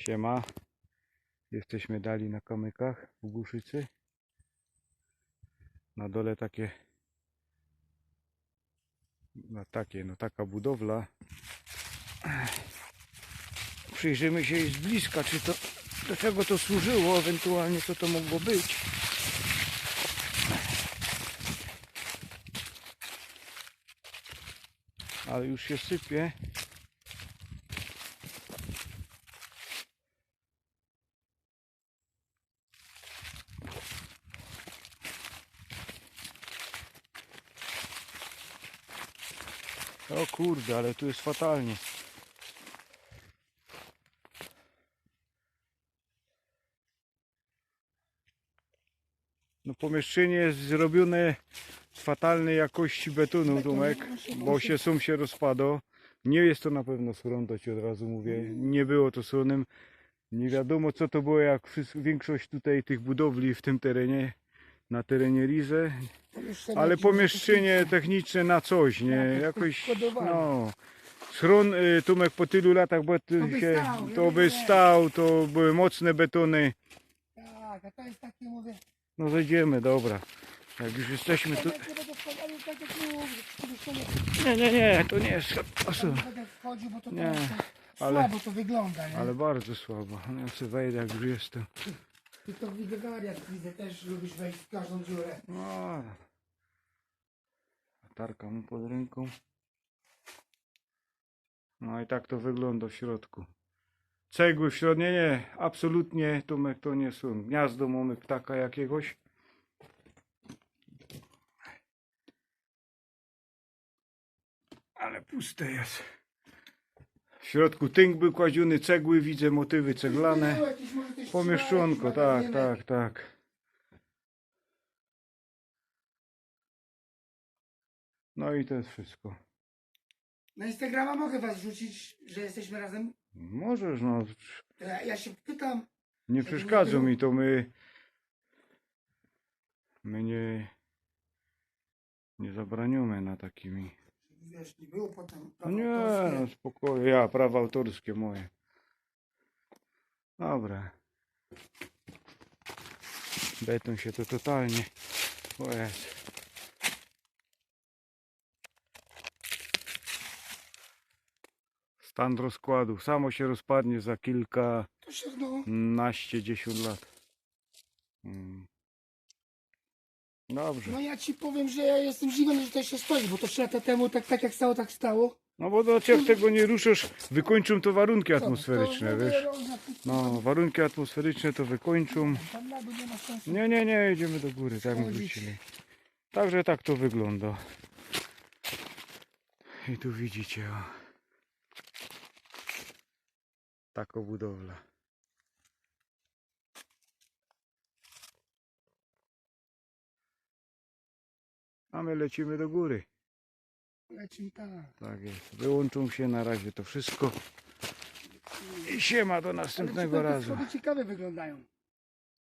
Siema. Jesteśmy dali na kamykach w Buszycy. Na dole takie no takie, no taka budowla. Przyjrzymy się z bliska, czy to do czego to służyło, ewentualnie co to mogło być. Ale już się sypie. O kurde, ale tu jest fatalnie. No pomieszczenie jest zrobione z fatalnej jakości betonu, Tomek, bo się sum się rozpadło. Nie jest to na pewno schron, to ci od razu mówię. Nie było to schronem. Nie wiadomo co to było, jak większość tutaj tych budowli w tym terenie, na terenie Rize, ale pomieszczenie techniczne na coś, nie? Tak, Jakoś, no. Schron, y, Tumek, po tylu latach, bo to, by się, stał, to by stał, to były mocne betony. Tak, a to jest takie, mówię, No zejdziemy, dobra. Jak już jesteśmy tu... Nie, nie, nie, to nie jest... O, co? tam nie ale- słabo to wygląda, nie? Ale bardzo słabo. No Ja sobie wejdę, jak już jestem. Ty to widzę wariat, widzę, też lubisz wejść w każdą dziurę. No. Latarka mu pod ręką. No i tak to wygląda w środku. Cegły w środku, nie, nie, absolutnie Tomek to nie są. Gniazdo mamy ptaka jakiegoś. Ale puste jest. W środku tynk był kładziony, cegły widzę, motywy ceglane. Pomieszczonko, tak, tak, tak. No i to jest wszystko. Na Instagrama mogę was rzucić, że jesteśmy razem. Możesz, no. Ja, ja się pytam, Nie przeszkadza mi to, my... My nie... Nie zabraniamy na takimi. Wiesz, nie było potem nie, autorskie. no spokojnie. Ja, prawa autorskie moje. Dobra. Beton się to totalnie... O jest. Stan rozkładu. Samo się rozpadnie za kilka... To się, no, naście, dziesięć lat. Mm. Dobrze. no ja ci powiem, że ja jestem zdziwiony, że to się stoi, bo to 3 lata temu tak, tak jak stało, tak stało. No bo do jak tego nie ruszysz, wykończą to warunki atmosferyczne, wiesz. no, No, warunki atmosferyczne to wykończą. Tam na dół nie ma sensu. Nie, nie, nie, idziemy do góry, tak Schodzić. wrócili. Także tak to wygląda. I tu widzicie, o. Taką budowlę. A my lecimy do góry. Lecimy tak. Tak jest. Wyłączą się na razie to wszystko. I siema do następnego razu. ciekawe wyglądają.